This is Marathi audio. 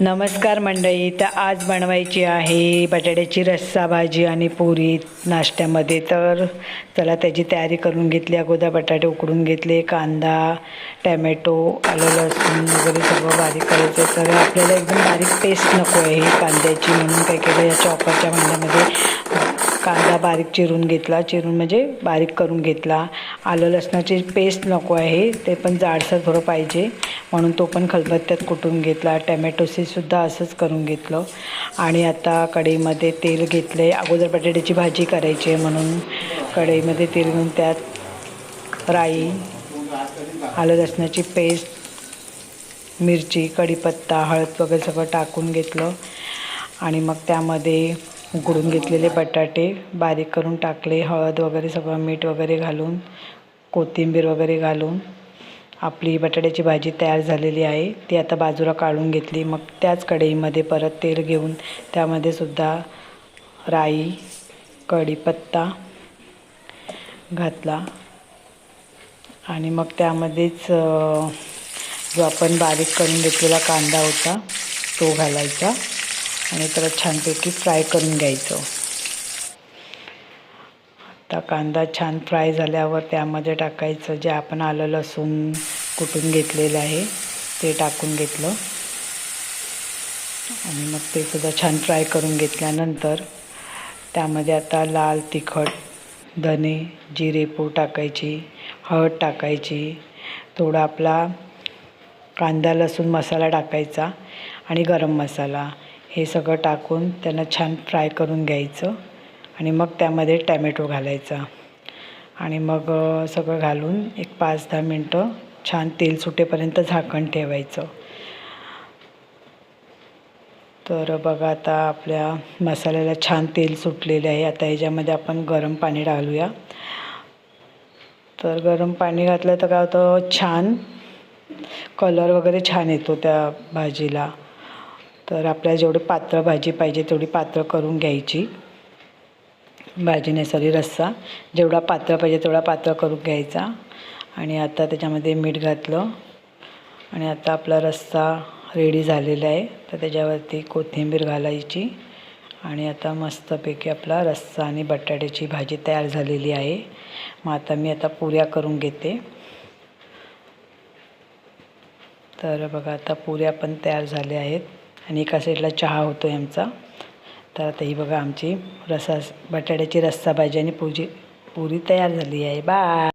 नमस्कार मंडळी तर आज बनवायची आहे बटाट्याची रस्सा भाजी आणि पुरी नाश्त्यामध्ये. तर चला त्याची तयारी करून घेतली. अगोदर बटाटे उकडून घेतले कांदा टॅमॅटो आलं लसूण वगैरे सगळं बारीक करायचं. तर आपल्याला एकदम बारीक पेस्ट नको आहे कांद्याची. म्हणून काय केलं या चॉपरच्या भांड्यामध्ये कांदा बारीक चिरून घेतला. चिरून म्हणजे बारीक करून घेतला. आलं लसणाची पेस्ट नको आहे ते पण जाडसर थोडं पाहिजे. म्हणून तो पण खलबत्त्यात कुटून घेतला. टॅमॅटोसीसुद्धा असंच करून घेतलं. आणि आता कढईमध्ये तेल घेतलं आहे अगोदर बटाट्याची भाजी करायची आहे म्हणून कढईमध्ये तेल घेऊन त्यात राई आलं लसणाची पेस्ट मिरची कढीपत्ता हळद वगैरे सगळं टाकून घेतलं. आणि मग त्यामध्ये उकडून घेतलेले बटाटे बारीक करून टाकले. हळद वगैरे सगळं मीठ वगैरे घालून कोथिंबीर वगैरे घालून. आपली बटाट्याची भाजी तयार झालेली आहे. ती आता बाजूला काढून घेतली. मग त्याच कढईमध्ये परत तेल घेऊन त्यामध्ये सुद्धा राई कढीपत्ता घातला. आणि मग त्यामध्येच जो आपण बारीक करून घेतलेला कांदा होता तो घालायचा. आणि त्याला छानपैकी फ्राय करून घ्यायचं. आता कांदा छान फ्राय झाल्यावर त्यामध्ये टाकायचं जे आपण आलं लसूण कुटून घेतलेलं आहे ते टाकून घेतलं. आणि मग ते सुद्धा छान फ्राय करून घेतल्यानंतर त्यामध्ये आता लाल तिखट धने जिरेपूड टाकायची हळद टाकायची थोडा आपला कांदा लसूण मसाला टाकायचा आणि गरम मसाला. हे सगळं टाकून त्यांना छान फ्राय करून घ्यायचं. आणि मग त्यामध्ये टॅमॅटो घालायचा. आणि मग सगळं घालून एक पाच दहा मिनटं छान तेल सुटेपर्यंत झाकण ठेवायचं. तर बघा आता आपल्या मसाल्याला छान तेल सुटलेले आहे. आता ह्याच्यामध्ये आपण गरम पाणी घालूया. तर गरम पाणी घातलं तर काय होतं? छान कलर वगैरे छान येतो त्या भाजीला. तर आपल्याला जेवढी पातळ भाजी पाहिजे तेवढी पातळ करून घ्यायची. भाजी सॉरी रस्सा. जेवढा पातळ पाहिजे तेवढा पातळ करून घ्यायचा. आणि आता त्याच्यामध्ये मीठ घातलं. आणि आता आपला रस्सा रेडी झालेला आहे. तर त्याच्यावरती कोथिंबीर घालायची. आणि आता मस्तपैकी आपला रस्सा आणि बटाट्याची भाजी तयार झालेली आहे. मग आता मी आता पुऱ्या करून घेते. तर बघा आता पुऱ्या पण तयार झाल्या आहेत. आणि एका साईडला चहा होतो आहे आमचा. तर आता ही बघा आमची रसा बटाट्याची रस्सा भाजी आणि पुजी पुरी तयार झाली आहे. बाय